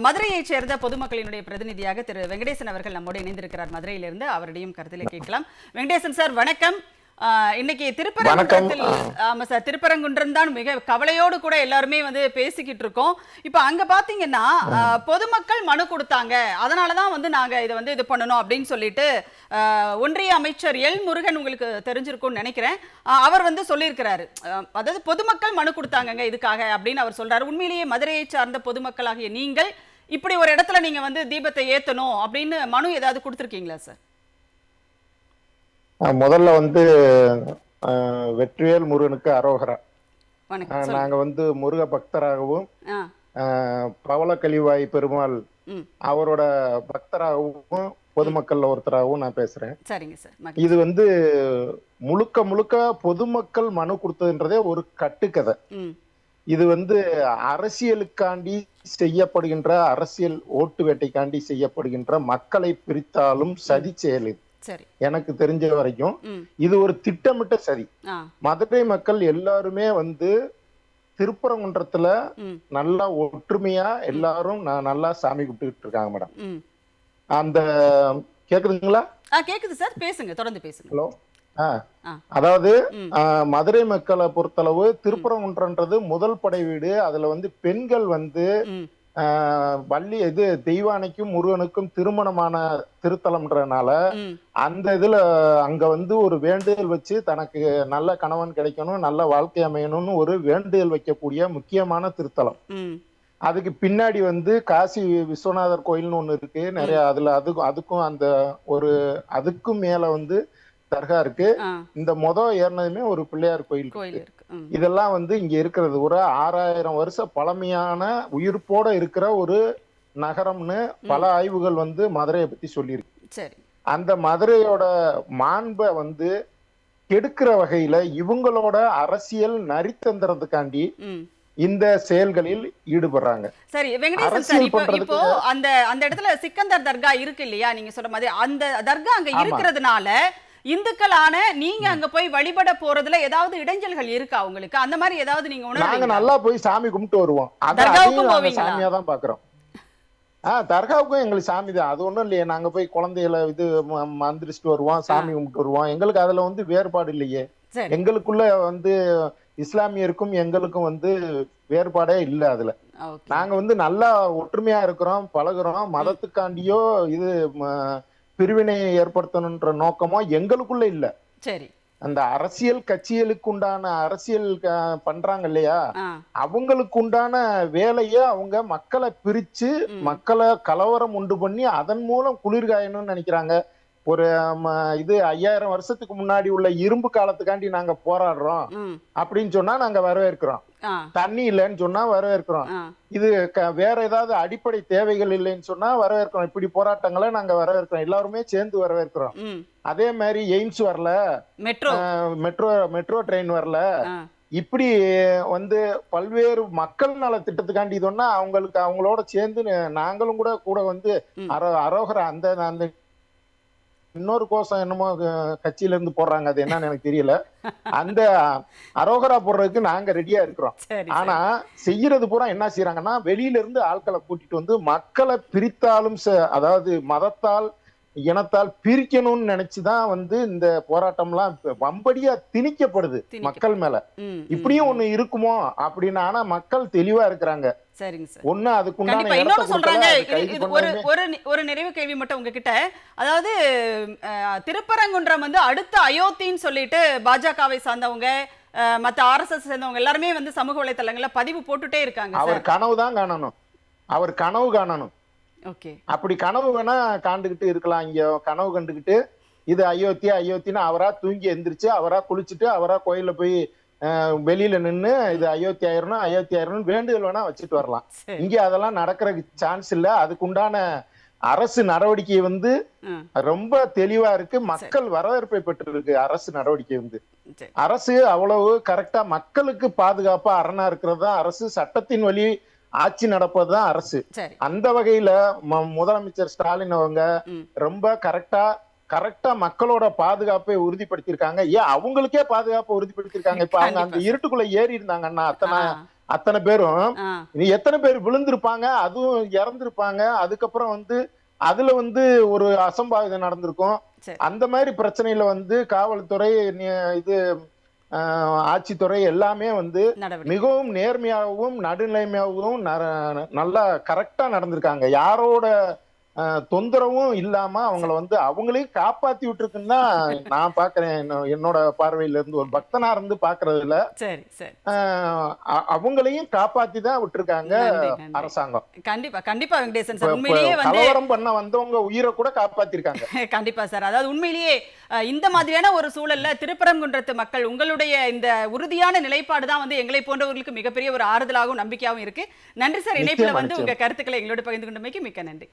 மதுரையைச் சேர்ந்த பொதுமக்களினுடைய பிரதிநிதியாக திரு வெங்கடேசன் அவர்கள் நம்மோடு இணைந்திருக்கிறார். மதுரையிலிருந்து அவரிடையும் கருத்திலே கேட்கலாம். வெங்கடேசன் சார் வணக்கம். இன்னைக்கு திருப்பரங்குன்றத்தில் ஆமா சார் திருப்பரங்குன்றம் தான் மிக கவலையோடு கூட எல்லாருமே வந்து பேசிக்கிட்டு இருக்கோம். இப்போ அங்க பாத்தீங்கன்னா பொதுமக்கள் மனு கொடுத்தாங்க. அதனால தான் வந்து நாங்க இதை வந்து இது பண்ணணும் அப்படின்னு சொல்லிட்டு ஒன்றிய அமைச்சர் எல் முருகன் உங்களுக்கு தெரிஞ்சிருக்கும்னு நினைக்கிறேன். அவர் வந்து சொல்லியிருக்கிறாரு. அதாவது பொதுமக்கள் மனு கொடுத்தாங்கங்க இதுக்காக அப்படின்னு அவர் சொல்றாரு. உண்மையிலேயே மதுரையை சார்ந்த பொதுமக்களாகிய நீங்கள் இப்படி ஒரு இடத்துல நீங்க வந்து தீபத்தை ஏத்தணும் அப்படின்னு மனு ஏதாவது கொடுத்துருக்கீங்களா சார்? முதல்ல வந்து வெற்றிவேல் முருகனுக்கு அரோகரா. நாங்க வந்து முருக பக்தராகவும் பவள கலிவாய் பெருமாள் அவரோட பக்தராகவும் பொதுமக்கள்ல ஒருத்தராகவும் நான் பேசுறேன். சரிங்க சார். இது வந்து முழுக்க முழுக்க பொதுமக்கள் மனு கொடுத்ததுன்றதே ஒரு கட்டுக்கதை. இது வந்து அரசியலுக்காண்டி செய்யப்படுகின்ற அரசியல் ஓட்டு வேட்டைக்காண்டி செய்யப்படுகின்ற மக்களை பிரித்தாலும் சதி செயல் இது எனக்கு தெரிஞ்ச வரைக்கும் இது ஒரு திட்டமிட்ட சதி. ஆ. மதுரை மக்கள் எல்லாருமே வந்து திருப்பரங்குன்றத்துல நல்லா ஒற்றுமையா எல்லாரும் நல்லா சாமி கும்பிட்டுக்கிட்டு இருக்காங்க மேடம். அந்த கேக்குதுங்களா? கேக்குது சார். பேசுங்க தொடர்ந்து பேசுங்க. ஹலோ. அதாவது மதுரை மக்களை பொறுத்தளவு திருப்பரங்குன்றன்றது முதல் படை வீடு. அதுல வந்து பெண்கள் வந்து வள்ளி இது தெய்வானைக்கும் முருகனுக்கும் திருமணமான திருத்தலம்ன்றனால அந்த இதுல அங்க வந்து ஒரு வேண்டுதல் வச்சு தனக்கு நல்ல கணவன் கிடைக்கணும் நல்ல வாழ்க்கை அமையணும்னு ஒரு வேண்டுதல் வைக்கக்கூடிய முக்கியமான திருத்தலம். அதுக்கு பின்னாடி வந்து காசி விஸ்வநாதர் கோயில்னு ஒண்ணு இருக்கு. நிறைய அதுல அதுக்கும் அதுக்கும் அந்த ஒரு அதுக்கும் மேல வந்து தர்கா இருக்கு. இந்த மொத ஏறினதுமே ஒரு பிள்ளையார் கோயில் இருக்கு. இதெல்லாம் வந்து இங்க இருக்கிறது. ஒரு ஆறாயிரம் வருஷ பழமையான உயிர்ப்போட இருக்கிற ஒரு நகரம்னு பல ஆய்வுகள் வந்து மதுரையை பத்தி சொல்லியிருக்கு. சரி. அந்த மதுரையோட மாண்பை வந்து கெடுக்கிற வகையில இவங்களோட அரசியல் நரித்தந்திரத்துக்காண்டி இந்த செயல்களில் ஈடுபடுறாங்க. சரி வெங்கடேசன் சார் இப்போ அந்த அந்த இடத்துல சிக்கந்தர் தர்கா இருக்கு இல்லையா? நீங்க சொல்ற மாதிரி அந்த தர்கா அங்க. இருக்கிறதுனால இந்துக்களான நீங்க அங்க போய் வழிபட போறதுல ஏதாவது இடைஞ்சல்கள் இருக்கா உங்களுக்கு? அந்த மாதிரி ஏதாவது நீங்க நாங்க நல்லா போய் சாமி கும்பிட்டு வருவோம்? சாமியா தான் பாக்குறோம். ஆஹ் தர்காவுக்கும் எங்களுக்கு சாமி தான். அது ஒண்ணும் இல்லையே. நாங்க போய் குழந்தைகளை இது மந்திரிச்சுட்டு வருவோம் சாமி கும்பிட்டு வருவோம். எங்களுக்கு அதுல வந்து வேறுபாடு இல்லையே. எங்களுக்குள்ள வந்து இஸ்லாமியருக்கும் எங்களுக்கும் வந்து வேறுபாடே இல்ல அதுல. நாங்க வந்து நல்லா ஒற்றுமையா இருக்கிறோம் பழகுறோம். மதத்துக்காண்டியோ இது ம- பிரிவினை ஏற்படுத்தணுன்ற நோக்கமோ எங்களுக்குள்ள இல்ல. சரி. அந்த அரசியல் கட்சிகளுக்கு உண்டான அரசியல் பண்றாங்க இல்லையா? அவங்களுக்கு உண்டான வேலையை அவங்க மக்களை பிரிச்சு. மக்களை கலவரம் உண்டு பண்ணி அதன் மூலம் குளிர்காயணும்னு நினைக்கிறாங்க. ஒரு இது ஐயாயிரம் வருஷத்துக்கு முன்னாடி உள்ள இரும்பு காலத்துக்காண்டி நாங்க போராடுறோம். அப்படின்னு சொன்னா நாங்க வரவேற்கிறோம். தண்ணி இல்லைன்னு சொன்னா வரவேற்கிறோம். இது வேற ஏதாவது அடிப்படை தேவைகள் இல்லைன்னு சொன்னா வரவேற்கிறோம். இப்படி போராட்டங்களை நாங்க வரவேற்கிறோம். எல்லாருமே சேர்ந்து வரவேற்கிறோம். அதே மாதிரி எய்ம்ஸ் வரல. மெட்ரோ. மெட்ரோ மெட்ரோ ட்ரெயின் வரல. இப்படி வந்து பல்வேறு மக்கள் நல திட்டத்துக்காண்டி சொன்னா அவங்களுக்கு அவங்களோட சேர்ந்து நாங்களும் கூட கூட வந்து. அர அரோகர அந்த அந்த இன்னொரு கோஷம் என்னமோ கட்சியில இருந்து போடுறாங்க. அது என்னன்னு எனக்கு தெரியல. அந்த அரோகரா போடுறதுக்கு நாங்க ரெடியா இருக்கிறோம். ஆனா செய்யறது பூரா என்ன செய்யறாங்கன்னா வெளியில இருந்து ஆட்களை கூட்டிட்டு வந்து மக்களை பிரித்தாலும் அதாவது மதத்தால் இனத்தால் பிரிக்கணும்னு நினைச்சுதான் வந்து இந்த போராட்டம்லாம் வம்படியா திணிக்கப்படுது திணிக்க- மக்கள் மேல. இப்படியும். ஒண்ணு இருக்குமோ? அப்படின்னு ஆனா மக்கள் தெளிவா இருக்கிறாங்க. சரிங்க சார். அதுக்குண்டான கண்டிப்பா. இடத்த இன்னொன்னு சொல்றாங்க. இது- ஒரு ஒரு ஒரு நிறைவு கேள்வி மட்டும் உங்ககிட்ட. அதாவது திருப்பரங்குன்றம் வந்து அடுத்த அயோத்தின்னு சொல்லிட்டு பாஜகவை சார்ந்தவங்க மத்த ஆர்எஸ்எஸ் சேர்ந்தவங்க எல்லாருமே வந்து சமூக வலைத்தளங்கள்ல பதிவு போட்டுட்டே இருக்காங்க அவர் கனவு தான் காணணும். அவர் கனவு காணணும். ஓகே. அப்படி கனவு வேணா காண்டுகிட்டு இருக்கலாம். இங்க கனவு கண்டுகிட்டு இது அயோத்தி அயோத்தின்னு அவரா தூங்கி எந்திரிச்சு அவரா குளிச்சுட்டு அவரா கோயில்ல போய் வெளியில நின்னு இது அயோத்தி ஆயிரணும் அயோத்தி ஆயிரணும் வேண்டுதல் வேணா வச்சுட்டு வரலாம். இங்க அதெல்லாம் நடக்கிறதுக்கு சான்ஸ் இல்ல. அதுக்குண்டான அரசு நடவடிக்கை வந்து ரொம்ப தெளிவா இருக்கு. மக்கள் வரவேற்பை பெற்றிருக்கு அரசு நடவடிக்கை வந்து. அரசு அவ்வளவு கரெக்டா மக்களுக்கு பாதுகாப்பா அரணா இருக்கிறது தான் அரசு. சட்டத்தின் வழி ஆட்சி நடப்பது தான் அரசு. அந்த வகையில முதலமைச்சர் ஸ்டாலின் அவங்க. ரொம்ப கரெக்டா கரெக்டா மக்களோட பாதுகாப்பை உறுதிப்படுத்தியிருக்காங்க. ஏன் அவங்களுக்கே பாதுகாப்பை உறுதிப்படுத்தியிருக்காங்க? இப்ப அவங்க அந்த. இருட்டுக்குள்ள ஏறி இருந்தாங்கன்னா அத்தனை அத்தனை பேரும் எத்தனை பேர் விழுந்திருப்பாங்க? அதுவும் இறந்திருப்பாங்க. அதுக்கப்புறம் வந்து அதுல வந்து ஒரு அசம்பாவிதம் நடந்திருக்கும். அந்த மாதிரி பிரச்சனையில வந்து காவல்துறை இது ஆட்சித்துறை எல்லாமே வந்து மிகவும் நேர்மையாகவும் நடுநிலைமையாகவும் நல்லா கரெக்டா நடந்திருக்காங்க. யாரோட தொந்தரவும் இல்லாம அவங்கள வந்து அவங்களையும் காப்பாத்தி விட்டுருக்குன்னு தான் நான் பாக்குறேன். என்ன- என்னோட பார்வையில இருந்து ஒரு பக்தனா இருந்து பாக்குறதுல அவங்களையும் காப்பாத்தி தான் விட்டுருக்காங்க அரசாங்கம். கண்டிப்பா கண்டிப்பா வெங்கடேசன் சார். உண்மையிலேயே வந்து கலவரம் பண்ண வந்தவங்க உயிரை கூட காப்பாத்திருக்காங்க. கண்டிப்பா சார். அதாவது உண்மையிலேயே இந்த மாதிரியான ஒரு சூழல்ல திருப்பரங்குன்றத்து மக்கள் உங்களுடைய இந்த உறுதியான நிலைப்பாடு தான் வந்து எங்களை போன்றவர்களுக்கு மிகப்பெரிய ஒரு ஆறுதலாகவும் நம்பிக்கையாகவும் இருக்கு. நன்றி சார். இணைப்புல வந்து. உங்க கருத்துக்களை எங்களோட பகிர்ந்து கொண்டமைக்கு மிக்க நன்றி.